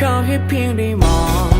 靠一片的梦。